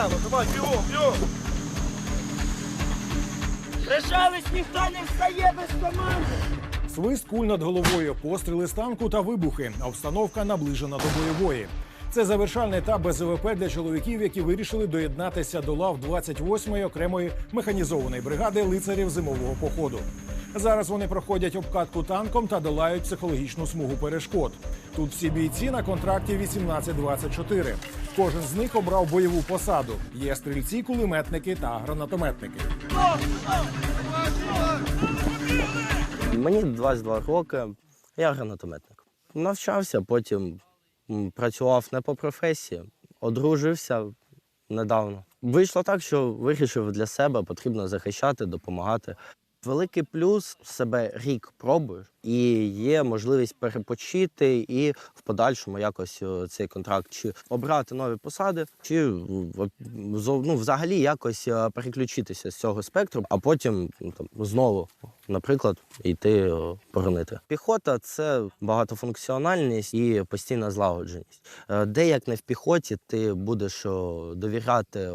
Смело, давай, бігом, бігом. Прижались, ніхто не встає без команди. Свист куль над головою, постріли з танку та вибухи. А обстановка наближена до бойової. Це завершальний етап БЗВП для чоловіків, які вирішили доєднатися до лав 28-ї окремої механізованої бригади лицарів зимового походу. Зараз вони проходять обкатку танком та долають психологічну смугу перешкод. Тут всі бійці на контракті 18-24. Кожен з них обрав бойову посаду. Є стрільці, кулеметники та гранатометники. Мені 22 роки, я гранатометник. Навчався, потім працював не по професії, одружився недавно. Вийшло так, що вирішив для себе потрібно захищати, допомагати. Великий плюс себе рік пробуєш, і є можливість перепочити і в подальшому якось е, цей контракт чи обрати нові посади, чи ну, взагалі якось е, переключитися з цього спектру, а потім ну, там, знову, наприклад, йти е, боронити. Піхота це багатофункціональність і постійна злагодженість. Е, Де як не в піхоті, ти будеш е, довіряти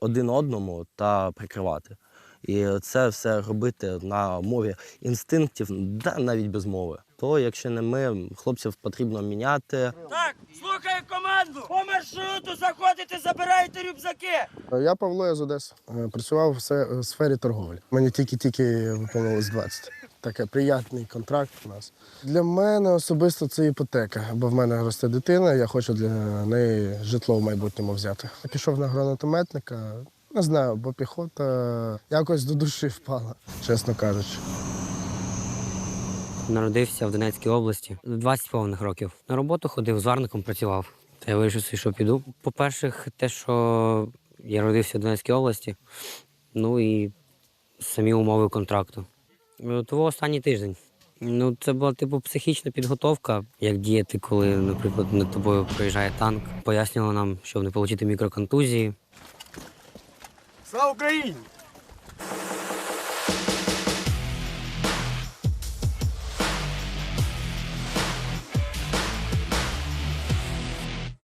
один одному та прикривати. І це все робити на мові інстинктів, да навіть без мови. То, якщо не ми, хлопців потрібно міняти. Так, слухаю команду. По маршруту заходите, забираєте рюкзаки. Я Павло я з Одеси. Е, Працював в сфері торговлі. Мені тільки-тільки виповнилось 20. Таке приятний контракт у нас. Для мене особисто це іпотека, бо в мене росте дитина, я хочу для неї житло в майбутньому взяти. Я пішов на гранатометника, не знаю, бо піхота якось до душі впала, чесно кажучи. Народився в Донецькій області 20 повних років. На роботу ходив, зварником працював. Та я вирішив, що піду. По-перше, те, що я родився в Донецькій області, ну і самі умови контракту. Е, Того останній тиждень. Ну, це була типу психічна підготовка, як діяти, коли, наприклад, над тобою проїжджає танк. Пояснювали нам, щоб не отримати мікроконтузії. Слава Україні!